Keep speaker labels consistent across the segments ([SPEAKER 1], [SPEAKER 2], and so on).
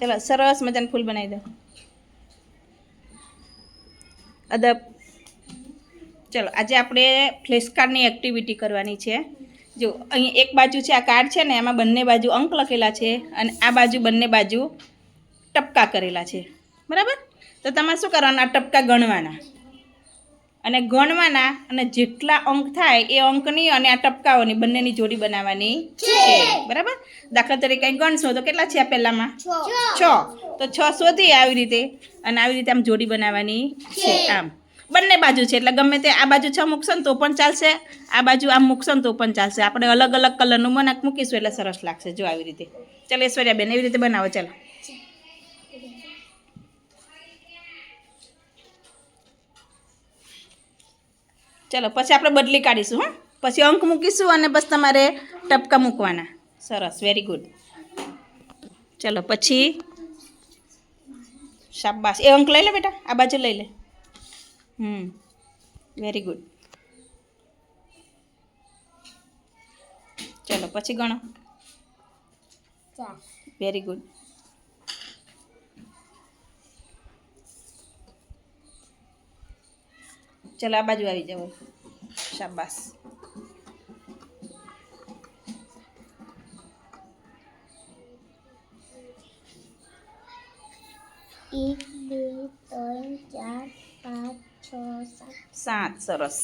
[SPEAKER 1] ચાલો સરસ મજાનું ફૂલ બનાવી દો અદબ ચલો આજે આપણે ફ્લેશકાર્ડની એક્ટિવિટી કરવાની છે જો અહીં એક બાજુ છે આ કાર્ડ છે ને એમાં બંને બાજુ અંક લખેલા છે અને આ બાજુ બંને બાજુ ટપકા કરેલા છે બરાબર તો તમારે શું કરવાના ટપકા ગણવાના અને ગણવાના અને જેટલા અંક થાય એ અંકની અને આ ટપકાઓની બંનેની જોડી બનાવવાની છે બરાબર દાખલા તરીકે ગણશો તો કેટલા છે આ પહેલામાં છ તો છ શોધી આવી રીતે અને આવી રીતે આમ જોડી બનાવવાની છે આમ બંને બાજુ છે એટલે ગમે તે આ બાજુ છ મૂકશો ને તો પણ ચાલશે આ બાજુ આમ મૂકશો ને તો પણ ચાલશે આપણે અલગ અલગ કલરનું મનાક મૂકીશું એટલે સરસ લાગશે જો આવી રીતે ચાલો ઐશ્વર્યાબેન એવી રીતે બનાવો ચાલો चलो પછી આપણે બદલી કાઢીશું હો પછી अंक મૂકીશું અને બસ તમારે ટપકા મૂકવાના સરસ વેરી ગુડ ચલો પછી શાબાશ એ अंक લઈ લે બેટા આ બાજુ લઈ લે હમ વેરી ગુડ ચલો પછી ગણો ચાર વેરી ગુડ ચાલો આ બાજુ આવી જાઓ શાબાસ
[SPEAKER 2] એક બે ત્રણ ચાર પાંચ છ સાત
[SPEAKER 1] સાત સરસ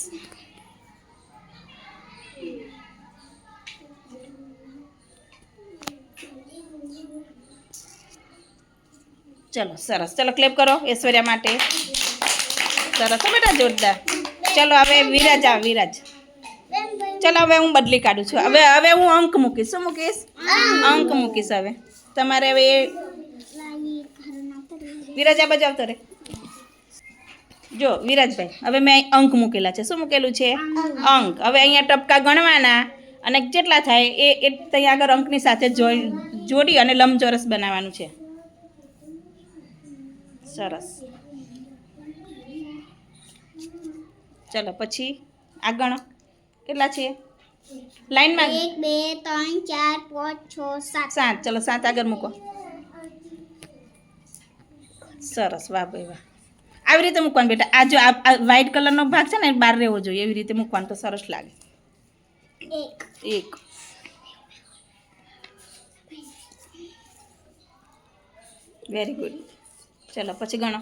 [SPEAKER 1] ચલો સરસ ચલો ક્લેપ કરો ઐશ્વર્યા માટે સરસ બેટા જોરદાર ચલો હવે વિરાજ આ વિરાજ ચલો હવે હું બદલી કાઢું છું હવે હવે હું અંક મૂકીશ શું મૂકીશ અંક મૂકીશ હવે તમારે હવે વિરાજ આ બાજુ આવતો રે જો વિરાજભાઈ હવે મેં અંક મૂકેલા છે શું મૂકેલું છે અંક હવે અહીંયા ટપકા ગણવાના અને જેટલા થાય એ એ ત્યાં આગળ અંકની સાથે જોડી અને લંબચોરસ બનાવવાનું છે સરસ ચલો પછી આગળ કેટલા છે લાઈનમાં
[SPEAKER 2] એક બે ત્રણ ચાર પાંચ છ સાત
[SPEAKER 1] સાત ચલો સાત આગળ મૂકો સરસ વાહ ભાઈ વાહ આવી રીતે મૂકવાનું બેટા આ જો આ વ્હાઈટ કલરનો ભાગ છે ને બહાર રહેવો જોઈએ એવી રીતે મૂકવાનું તો સરસ લાગે
[SPEAKER 2] એક
[SPEAKER 1] વેરી ગુડ ચલો પછી ગણો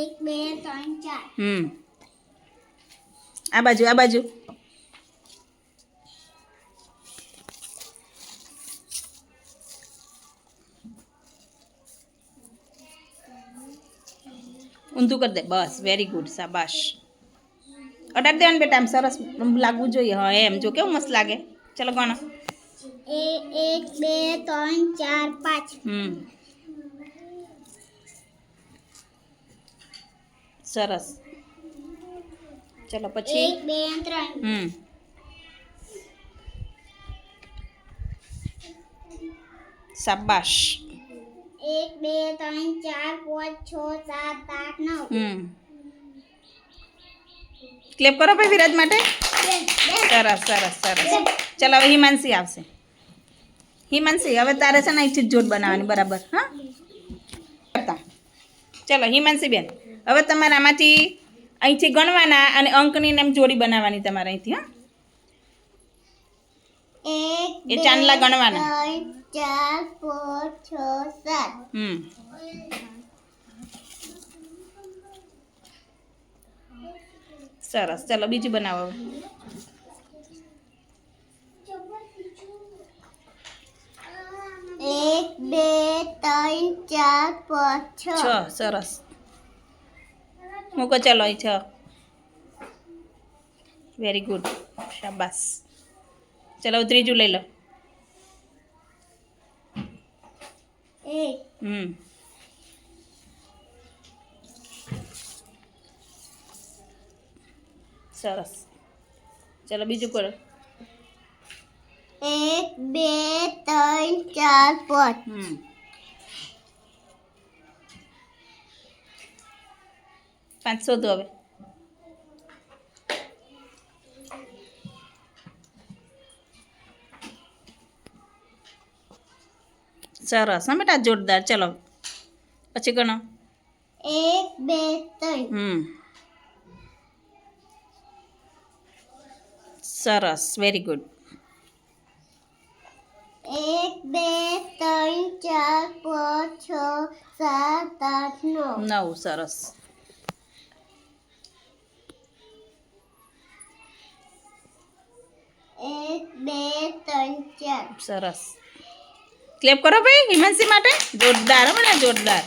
[SPEAKER 2] એક બે ત્રણ ચાર
[SPEAKER 1] હમ આ બાજુ આ બાજુ ઊંધું કરી દે બસ વેરી ગુડ શાબાશ અટાર દેવાનું બેટા આમ સરસ લાગવું જોઈએ હા એમ જો કેવું મસ્ત લાગે ચલો ગણો
[SPEAKER 2] એક બે ત્રણ ચાર પાંચ
[SPEAKER 1] હમ સરસ
[SPEAKER 2] चलो पची
[SPEAKER 1] एक बेंत्र
[SPEAKER 2] हम्म सबाश एक बेंत्र हैं चार पांच छः सात
[SPEAKER 1] आठ नौ हम्म क्लिप करो पे विराज माटे सरस सरस सरस चलो वही मंसी आप से हमें तारे से नई चीज जोट बना बराबर हाँ करता चलो हिमांशी बेन हमें तरह અહીંથી ગણવાના અને અંકની એમ જોડી બનાવવાની તમારે અહીંથી હા એ ચાંદલા ગણવાના
[SPEAKER 2] ચાર પાંચ છ સાત
[SPEAKER 1] હમ સરસ ચાલો બીજું બનાવો
[SPEAKER 2] એક બે ત્રણ ચાર પાંચ છ
[SPEAKER 1] સરસ મૂકો ચાલો અહીં છ વેરી ગુડ શાબાસ ચલો ત્રીજું લઈ લો હમ સરસ ચલો બીજું કરો
[SPEAKER 2] એક બે ત્રણ ચાર પાંચ
[SPEAKER 1] હમ पाँच सौ दूर चलो सब बेटा जोरदार
[SPEAKER 2] चलो अच्छी कौन
[SPEAKER 1] एक हम्म। सरस वेरी
[SPEAKER 2] गुड एक चार पाँच छ सात आठ नौ नौ
[SPEAKER 1] सरस સરસ ક્લેપ કરો ભાઈ હિમાંશી માટે જોરદાર હમણાં જોરદાર